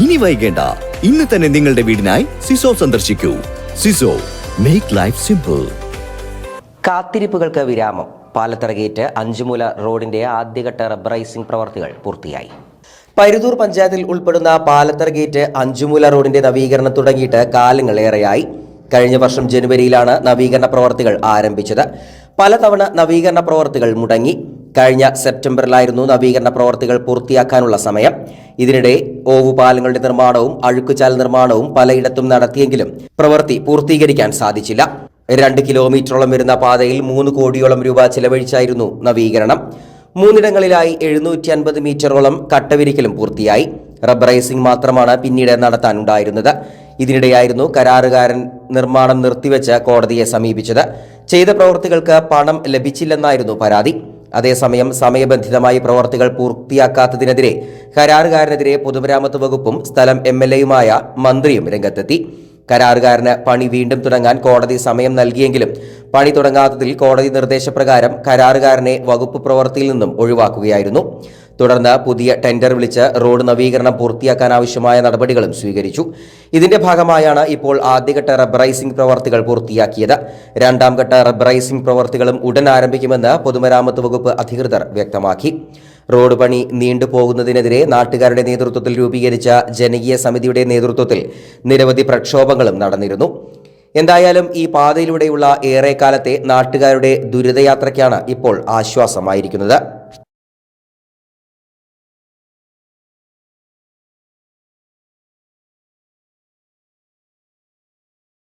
ഇനി വൈകേണ്ട. ഇന്ന് തന്നെ നിങ്ങളുടെ വീടിനായി സിസോ സന്ദർശിക്കൂ. സിസോ മേക്ക് ലൈഫ് സിമ്പിൾ കാത്തിരിപ്പുകൾക്ക് വിരാമം. പാലത്തറ ഗേറ്റ് അഞ്ചുമൂല റോഡിന്റെ ആദ്യഘട്ട റബ്ബറൈസിംഗ് പ്രവർത്തികൾ പൂർത്തിയായി. പരുതൂർ പഞ്ചായത്തിൽ ഉൾപ്പെടുന്ന പാലത്തറ ഗേറ്റ് അഞ്ചുമൂല റോഡിന്റെ നവീകരണം തുടങ്ങിയിട്ട് കാലങ്ങളേറെയായി. കഴിഞ്ഞ വർഷം ജനുവരിയിലാണ് നവീകരണ പ്രവർത്തികൾ ആരംഭിച്ചത്. പലതവണ നവീകരണ പ്രവർത്തികൾ മുടങ്ങി. കഴിഞ്ഞ സെപ്റ്റംബറിലായിരുന്നു നവീകരണ പ്രവർത്തികൾ പൂർത്തിയാക്കാനുള്ള സമയം. ഇതിനിടെ ഓവുപാലങ്ങളുടെ നിർമ്മാണവും അഴുക്കുചാൽ നിർമ്മാണവും പലയിടത്തും നടത്തിയെങ്കിലും പ്രവൃത്തി പൂർത്തീകരിക്കാൻ സാധിച്ചില്ല. രണ്ട് കിലോമീറ്ററോളം വരുന്ന പാതയിൽ മൂന്ന് കോടിയോളം രൂപ ചെലവഴിച്ചായിരുന്നു നവീകരണം. മൂന്നിടങ്ങളിലായി എഴുന്നൂറ്റി അൻപത് മീറ്ററോളം കട്ടവിരിക്കലും പൂർത്തിയായി. റബ്ബറൈസിംഗ് മാത്രമാണ് പിന്നീട് നടത്താനുണ്ടായിരുന്നത്. ഇതിനിടെയായിരുന്നു കരാറുകാരൻ നിർമ്മാണം നിർത്തിവെച്ച് കോടതിയെ സമീപിച്ചത്. ചെയ്ത പ്രവൃത്തികൾക്ക് പണം ലഭിച്ചില്ലെന്നായിരുന്നു പരാതി. അതേസമയം സമയബന്ധിതമായി പ്രവർത്തികൾ പൂർത്തിയാക്കാത്തതിനെതിരെ കരാറുകാരനെതിരെ പൊതുമരാമത്ത് വകുപ്പും സ്ഥലം എം എൽ എയുമായ മന്ത്രിയും രംഗത്തെത്തി. കരാറുകാരന് പണി വീണ്ടും തുടങ്ങാൻ കോടതി സമയം നൽകിയെങ്കിലും പണി തുടങ്ങാത്തതിൽ കോടതി നിർദ്ദേശപ്രകാരം കരാറുകാരനെ വകുപ്പ് പ്രവൃത്തിയിൽ നിന്നും ഒഴിവാക്കുകയായിരുന്നു. തുടർന്ന് പുതിയ ടെൻഡർ വിളിച്ച് റോഡ് നവീകരണം പൂർത്തിയാക്കാൻ ആവശ്യമായ നടപടികളും സ്വീകരിച്ചു. ഇതിന്റെ ഭാഗമായാണ് ഇപ്പോൾ ആദ്യഘട്ട റബ്ബറൈസിംഗ് പ്രവർത്തികൾ പൂർത്തിയാക്കിയത്. രണ്ടാം ഘട്ട റബ്ബറൈസിംഗ് പ്രവർത്തികളും ഉടൻ ആരംഭിക്കുമെന്ന് പൊതുമരാമത്ത് വകുപ്പ് അധികൃതർ വ്യക്തമാക്കി. റോഡ് പണി നീണ്ടുപോകുന്നതിനെതിരെ നാട്ടുകാരുടെ നേതൃത്വത്തിൽ രൂപീകരിച്ച ജനകീയ സമിതിയുടെ നേതൃത്വത്തിൽ നിരവധി പ്രക്ഷോഭങ്ങളും നടന്നിരുന്നു. എന്തായാലും ഈ പാതയിലൂടെയുള്ള ഏറെക്കാലത്തെ നാട്ടുകാരുടെ ദുരിതയാത്രയ്ക്കാണ് ഇപ്പോൾ ആശ്വാസമായിരിക്കുന്നത്.